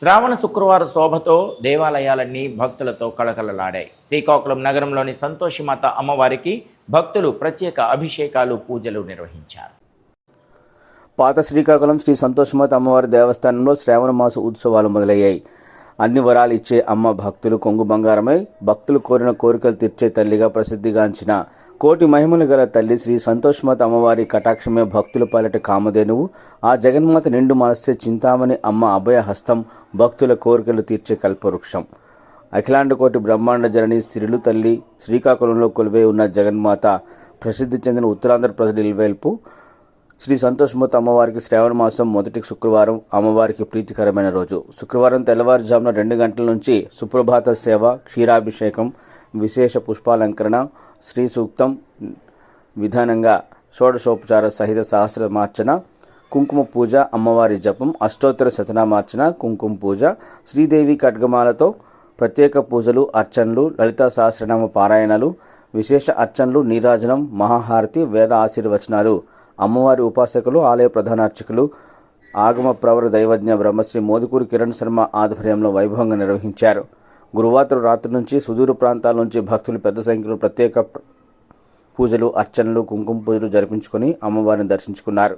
శ్రావణ శుక్రవార శోభతో దేవాలయాలన్నీ భక్తులతో కళకళలాడాయి. శ్రీకాకుళం నగరంలోని సంతోషిమాత అమ్మవారికి భక్తులు ప్రత్యేక అభిషేకాలు పూజలు నిర్వహించారు. పాత శ్రీకాకుళం శ్రీ సంతోషమాత అమ్మవారి దేవస్థానంలో శ్రావణ మాస ఉత్సవాలు మొదలయ్యాయి. అన్ని వరాలు ఇచ్చే అమ్మ భక్తులు కొంగు బంగారమై భక్తులు కోరిన కోరికలు తీర్చే తల్లిగా ప్రసిద్ధిగాంచిన కోటి మహిమలు గల తల్లి శ్రీ సంతోషమాత అమ్మవారి కటాక్షమే భక్తుల పాలిట కామధేనువు. ఆ జగన్మాత నిండు మనస్సే చింతామణి అమ్మ అభయ హస్తం భక్తుల కోరికలు తీర్చే కల్పవృక్షం. అఖిలాండ కోటి బ్రహ్మాండ జనని సిరిలు తల్లి శ్రీకాకుళంలో కొలువై ఉన్న జగన్మాత ప్రసిద్ధి చెందిన ఉత్తరాంధ్ర ప్రజల ఇల్వేల్పు. శ్రీ సంతోషమూర్తి అమ్మవారికి శ్రావణ మాసం మొదటి శుక్రవారం అమ్మవారికి ప్రీతికరమైన రోజు. శుక్రవారం తెల్లవారుజామున రెండు గంటల నుంచి సుప్రభాత సేవ క్షీరాభిషేకం విశేష పుష్పాలంకరణ శ్రీ సూక్తం విధానంగా షోడశోపచార సహిత సహస్రమార్చన కుంకుమ పూజ అమ్మవారి జపం అష్టోత్తర శతనామార్చన కుంకుమ పూజ శ్రీదేవి ఖడ్గమాలతో ప్రత్యేక పూజలు అర్చనలు లలిత సహస్రనామ పారాయణలు విశేష అర్చనలు నీరాజనం మహాహారతి వేద ఆశీర్వచనాలు అమ్మవారి ఉపాసకులు ఆలయ ప్రధానార్చకులు ఆగమ ప్రవర దైవజ్ఞ బ్రహ్మశ్రీ మోదుకూరు కిరణ్ శర్మ ఆధ్వర్యంలో వైభవంగా నిర్వహించారు. గురువారం రాత్రి నుంచి సుదూర ప్రాంతాల నుంచి భక్తులు పెద్ద సంఖ్యలో ప్రత్యేక పూజలు అర్చనలు కుంకుమ పూజలు జరిపించుకొని అమ్మవారిని దర్శించుకున్నారు.